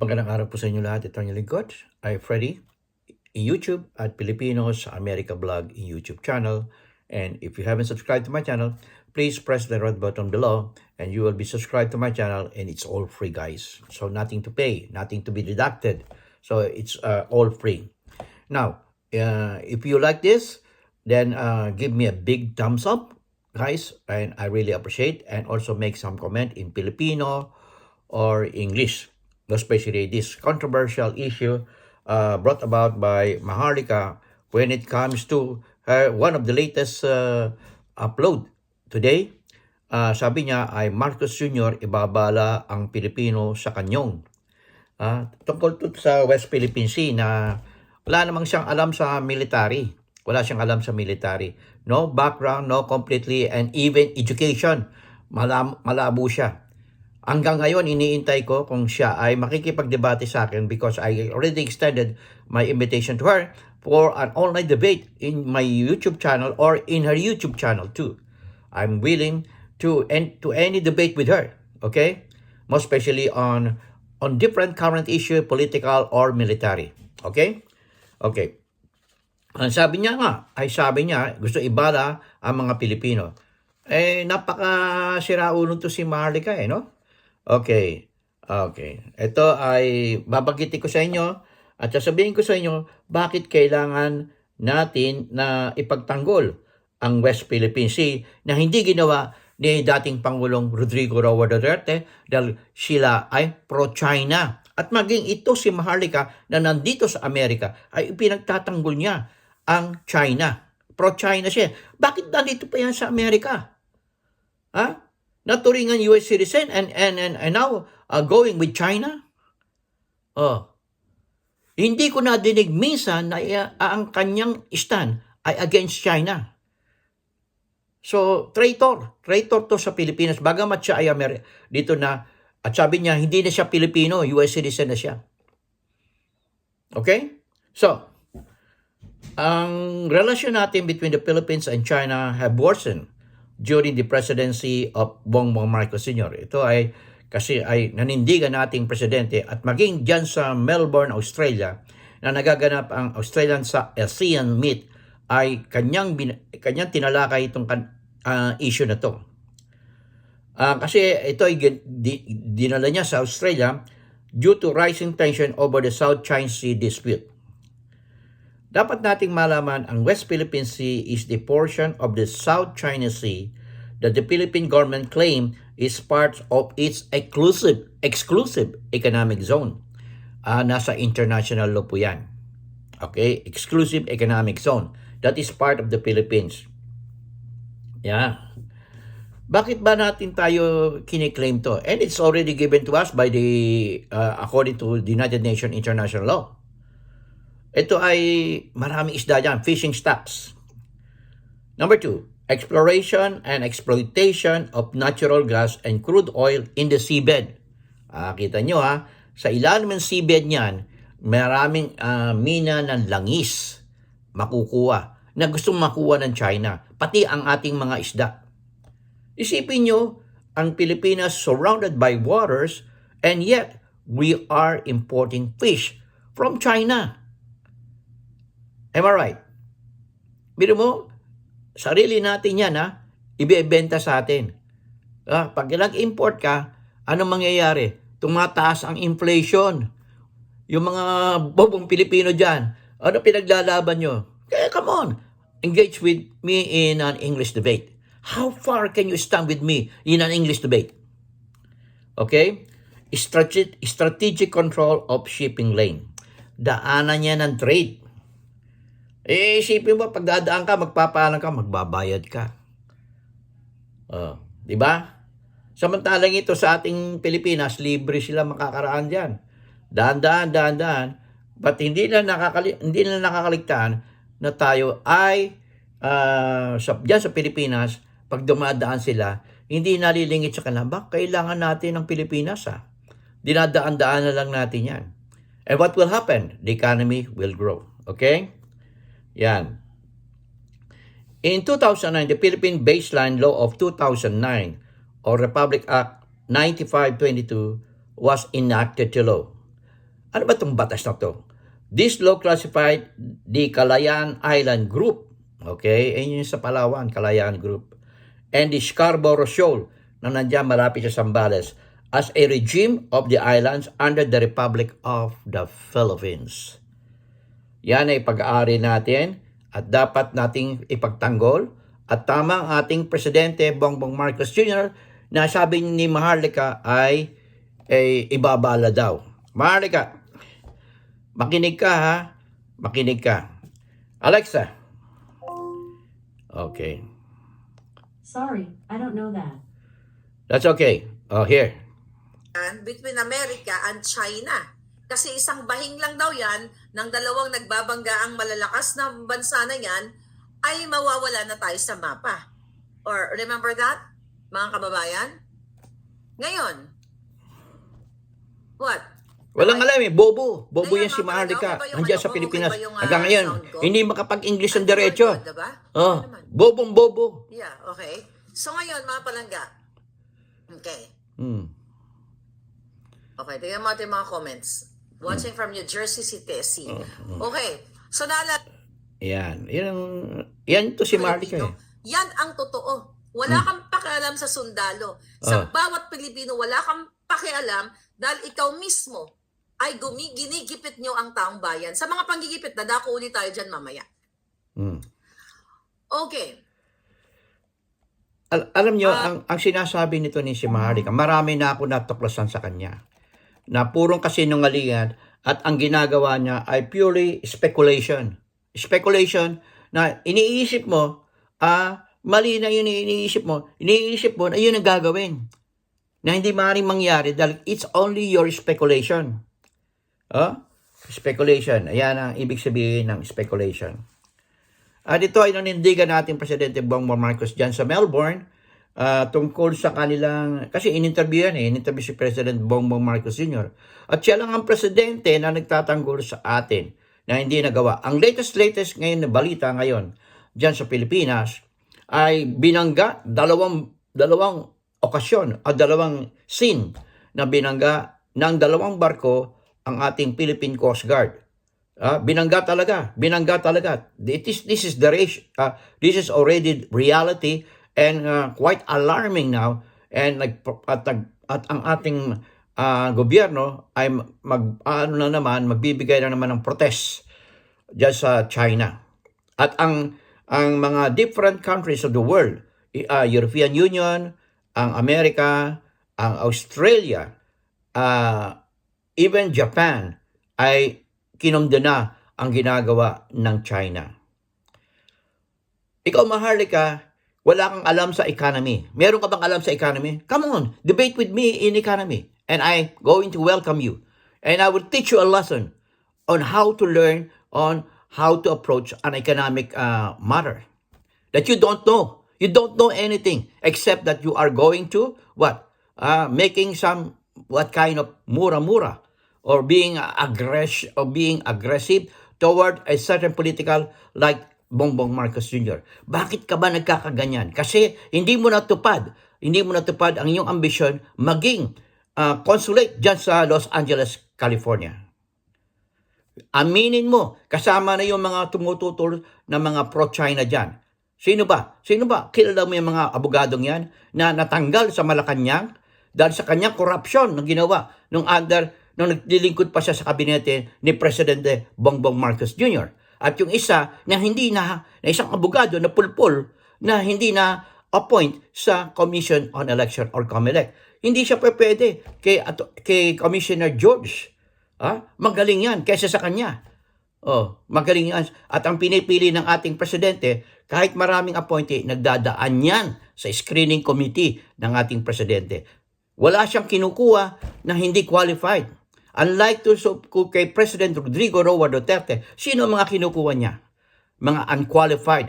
Magandang araw po sa inyo lahat. Ito ang lingkod. I'm Freddy in YouTube at Filipinos America Vlog in YouTube channel. And if you haven't subscribed to my channel, please press the red button below and you will be subscribed to my channel and it's all free guys. So nothing to pay, nothing to be deducted. So it's uh, all free. Now, uh, if you like this, then uh, give me a big thumbs up guys and I really appreciate and also make some comment in Filipino or English especially this controversial issue uh, brought about by Maharlika when it comes to her, one of the latest uh, upload today. Uh, sabi niya ay Marcos Jr. ibabala ang Pilipino sa kanyong. Ah, tungkol to sa West Philippine Sea na wala namang siyang alam sa military. Wala siyang alam sa military. No background, no completely, and even education. Malam, malabo siya. Hanggang ngayon, iniintay ko kung siya ay makikipagdebate sa akin because I already extended my invitation to her for an online debate in my YouTube channel or in her YouTube channel too. I'm willing to end to any debate with her, okay? Most especially on on different current issue, political or military, okay? Okay. Ang sabi niya nga, ay sabi niya, gusto ibala ang mga Pilipino. Eh, napaka siraulo to si Marlica eh, no? Okay. Okay. Ito ay babanggitin ko sa inyo at sasabihin ko sa inyo bakit kailangan natin na ipagtanggol ang West Philippine Sea na hindi ginawa ni dating Pangulong Rodrigo Roa Duterte dahil sila ay pro-China. At maging ito si Maharlika na nandito sa Amerika ay pinagtatanggol niya ang China. Pro-China siya. Bakit nandito pa yan sa Amerika? Ha? Naturingan US citizen and, and, and, and now uh, going with China? Oh. Hindi ko nadinig minsan na uh, ang kanyang stand ay against China. So, traitor. Traitor to sa Pilipinas. Bagamat siya ay Amer- dito na, at sabi niya, hindi na siya Pilipino, US citizen na siya. Okay? So, ang relasyon natin between the Philippines and China have worsened during the presidency of Bongbong Marcos Sr. Ito ay kasi ay nanindigan nating presidente at maging dyan sa Melbourne, Australia na nagaganap ang Australian sa ASEAN Meet ay kanyang, kanyang tinalakay itong uh, issue na to. Uh, kasi ito ay di, dinala niya sa Australia due to rising tension over the South China Sea dispute. Dapat nating malaman ang West Philippine Sea is the portion of the South China Sea that the Philippine government claim is part of its exclusive exclusive economic zone. Uh, nasa international law po yan. Okay? Exclusive economic zone. That is part of the Philippines. Yeah. Bakit ba natin tayo kiniklaim to? And it's already given to us by the, uh, according to the United Nations International Law. Ito ay maraming isda dyan, fishing stocks. Number two, exploration and exploitation of natural gas and crude oil in the seabed. Ah, kita nyo ha, sa ilalim ng seabed niyan, maraming uh, mina ng langis makukuha na gustong makuha ng China, pati ang ating mga isda. Isipin nyo, ang Pilipinas surrounded by waters and yet we are importing fish from China. Am I right? Biro mo, sarili natin yan ha, ibebenta sa atin. Ah, pag nag-import ka, anong mangyayari? Tumataas ang inflation. Yung mga bobong Pilipino dyan, ano pinaglalaban nyo? Kaya come on, engage with me in an English debate. How far can you stand with me in an English debate? Okay? Strategic, strategic control of shipping lane. Daanan niya ng trade. Eh, isipin mo, pag dadaan ka, magpapaalam ka, magbabayad ka. Oh, di ba? Samantalang ito sa ating Pilipinas, libre sila makakaraan diyan. Daan-daan, daan-daan. But hindi na, nakakali hindi na nakakaligtaan na tayo ay uh, sa, dyan sa Pilipinas, pag dumadaan sila, hindi nalilingit sa kanila, kailangan natin ng Pilipinas ha. Dinadaan-daan na lang natin yan. And what will happen? The economy will grow. Okay? Yan. In 2009, the Philippine Baseline Law of 2009 or Republic Act 9522 was enacted to law. Ano ba itong batas na to? This law classified the Calayan Island Group, okay, ayun yung sa Palawan, Calayan Group, and the Scarborough Shoal, na nandiyan malapit sa Zambales, as a regime of the islands under the Republic of the Philippines. Yan ay pag-aari natin at dapat nating ipagtanggol at tama ang ating Presidente Bongbong Marcos Jr. na sabi ni Maharlika ay ay ibabala daw. Maharlika, makinig ka ha. Makinig ka. Alexa. Okay. Sorry, I don't know that. That's okay. Oh, here. yan between America and China. Kasi isang bahing lang daw yan ng dalawang nagbabangga ang malalakas na bansa na yan ay mawawala na tayo sa mapa. Or remember that, mga kababayan? Ngayon, what? Walang alam eh, bobo. Bobo Ngayon, yan si Maharlika. okay ba yung Nandiyan ano sa? Pilipinas. Yung, ah, Hanggang ngayon, hindi makapag-English ng Ang diretso. diba? Oh, Ano bobong bobo. Yeah, okay. So ngayon, mga palangga. Okay. Hmm. Okay, tingnan mo natin mga comments. Watching from New Jersey City, SC. Okay. So naalala Yan. Yan, yan to si Maharlika eh. Yan ang totoo. Wala kang pakialam sa sundalo. Sa Ah. bawat Pilipino, wala kang pakialam dahil ikaw mismo ay gumi, ginigipit nyo ang taong bayan. Sa mga panggigipit, dadako ulit tayo dyan mamaya. Hmm. Okay. Al- alam nyo, Ah. ang, ang sinasabi nito ni si Maharlika, marami na ako natuklasan sa kanya. Na purong kasinungalingan at ang ginagawa niya ay purely speculation. Speculation na iniisip mo, ah, mali na yun iniisip mo, iniisip mo na yun ang gagawin. Na hindi maaaring mangyari dahil it's only your speculation. Oh? Speculation. Ayan ang ibig sabihin ng speculation. At ito ay nanindigan natin Presidente Bongbong Marcos dyan sa Melbourne ah, tungkol sa kanilang, kasi in-interview yan eh, in-interview si President Bongbong Marcos Jr. At siya lang ang presidente na nagtatanggol sa atin na hindi nagawa. Ang latest latest ngayon na balita ngayon dyan sa Pilipinas ay binangga dalawang dalawang okasyon o dalawang scene na binangga ng dalawang barko ang ating Philippine Coast Guard. Ah, binangga talaga, binangga talaga. It is, this is the ah, this is already reality and ah, quite alarming now. And nag at, at, ang ating ah, gobyerno ay mag ano na naman magbibigay na naman ng protest diyan sa China. At ang ang mga different countries of the world, ah, European Union, ang Amerika, ang Australia, ah, even Japan ay kinumdena ang ginagawa ng China. Ikaw, Maharlika, wala kang alam sa economy. Meron ka bang alam sa economy? Come on, debate with me in economy. And I'm going to welcome you. And I will teach you a lesson on how to learn on how to approach an economic uh, matter. That you don't know. You don't know anything except that you are going to, what? Uh, making some, what kind of mura-mura or being aggress or being aggressive toward a certain political like Bongbong Marcos Jr. Bakit ka ba nagkakaganyan? Kasi hindi mo natupad, hindi mo natupad ang iyong ambisyon maging uh, consulate dyan sa Los Angeles, California. Aminin mo, kasama na yung mga tumututol na mga pro-China dyan. Sino ba? Sino ba? Kilala mo yung mga abogadong yan na natanggal sa Malacanang dahil sa kanyang korupsyon na ginawa nung under nung naglilingkod pa siya sa kabinete ni Presidente Bongbong Marcos Jr. At yung isa na hindi na, na isang abogado na pulpul na hindi na appoint sa Commission on Election or COMELEC. Hindi siya pwede kay, ato- kay Commissioner George. Ah, magaling yan kaysa sa kanya. Oh, magaling yan. At ang pinipili ng ating presidente, kahit maraming appointee, nagdadaan yan sa screening committee ng ating presidente. Wala siyang kinukuha na hindi qualified. Unlike to so, kay President Rodrigo Roa Duterte, sino ang mga kinukuha niya? Mga unqualified.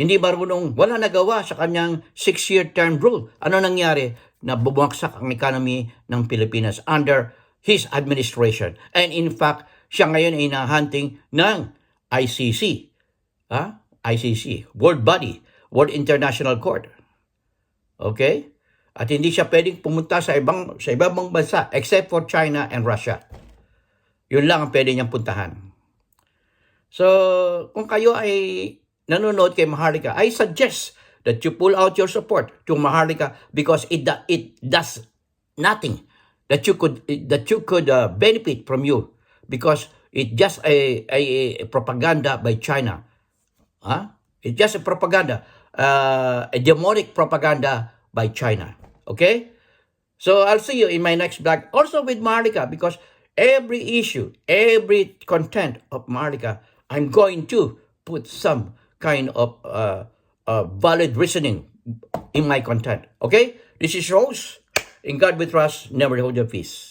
Hindi marunong, wala nagawa sa kanyang six-year term rule. Ano nangyari? Na bumagsak ang economy ng Pilipinas under his administration. And in fact, siya ngayon ay nahunting ng ICC. Ha? ICC, World Body, World International Court. Okay? At hindi siya pwedeng pumunta sa ibang sa ibang bansa except for China and Russia. Yun lang ang pwede niyang puntahan. So, kung kayo ay nanonood kay Maharlika, I suggest that you pull out your support to Maharlika because it it does nothing that you could that you could uh, benefit from you because it just a, a, a propaganda by China. Huh? It's just a propaganda, uh, a demonic propaganda by China. Okay? So I'll see you in my next vlog also with Marlika because every issue, every content of Marlika, I'm going to put some kind of uh, uh, valid reasoning in my content. Okay? This is Rose. In God we trust, never hold your peace.